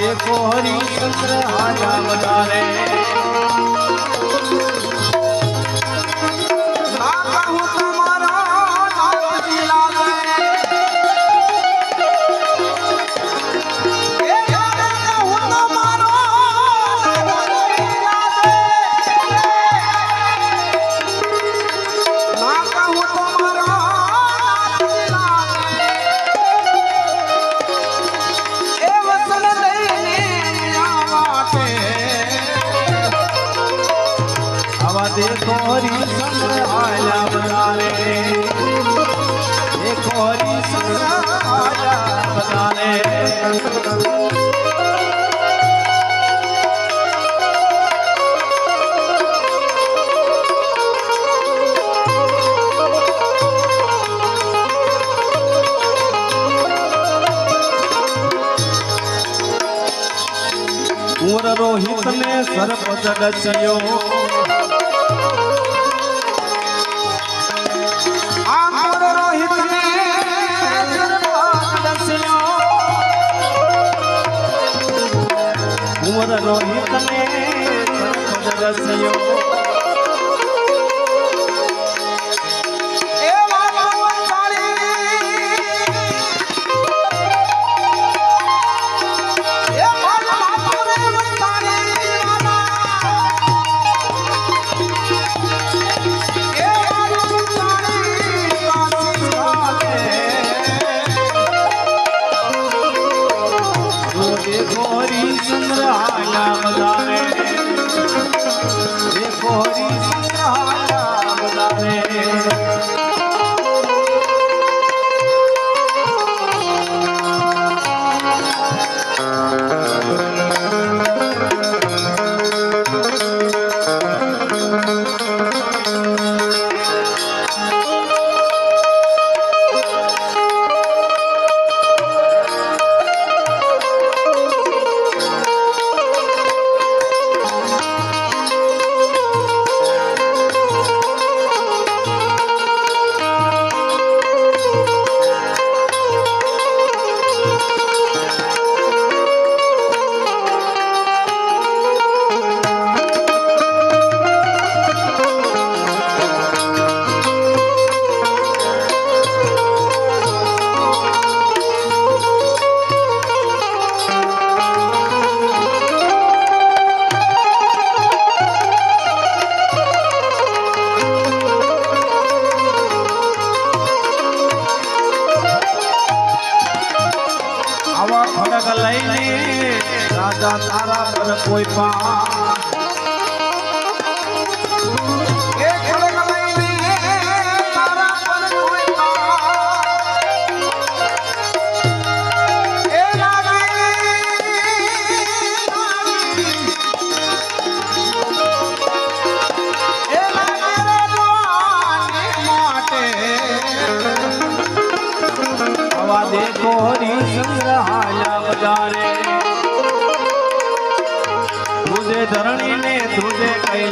દેખો હરિશંકર હાજા વધારે. કોરી સંગ આયા બધાને એ કોરી સંગ આયા બધાને રોહિત ને સર્પ જડસ્યો રોહિતને રસ્યો. Arab, Arab, Arab, Arab, Arab, Arab, Arab, Arab, Arab,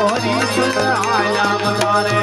ગોરી સુતાયા મતારે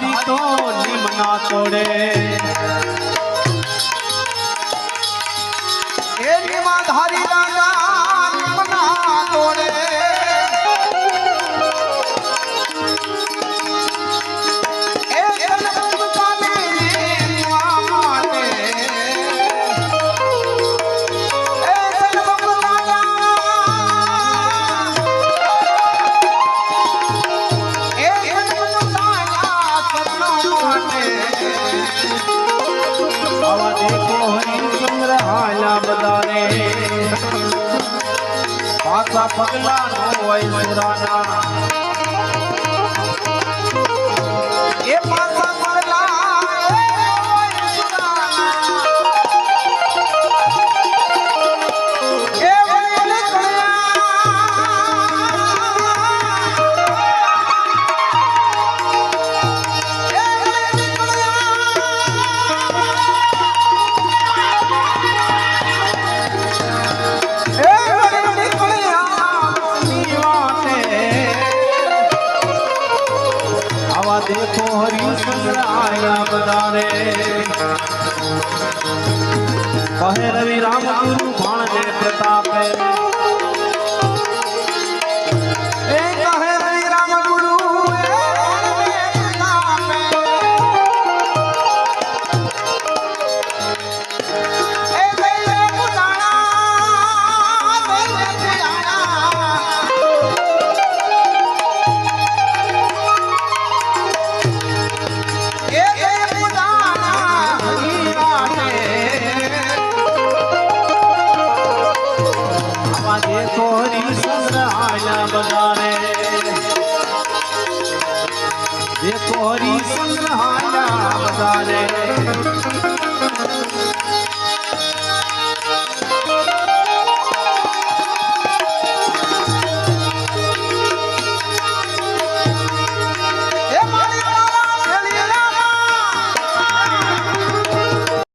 મારી તો નિમ ના છોડે એ નિમાધારી પગલા નો હોય સુરાના કહે રવિ રામ ગુરુ Father.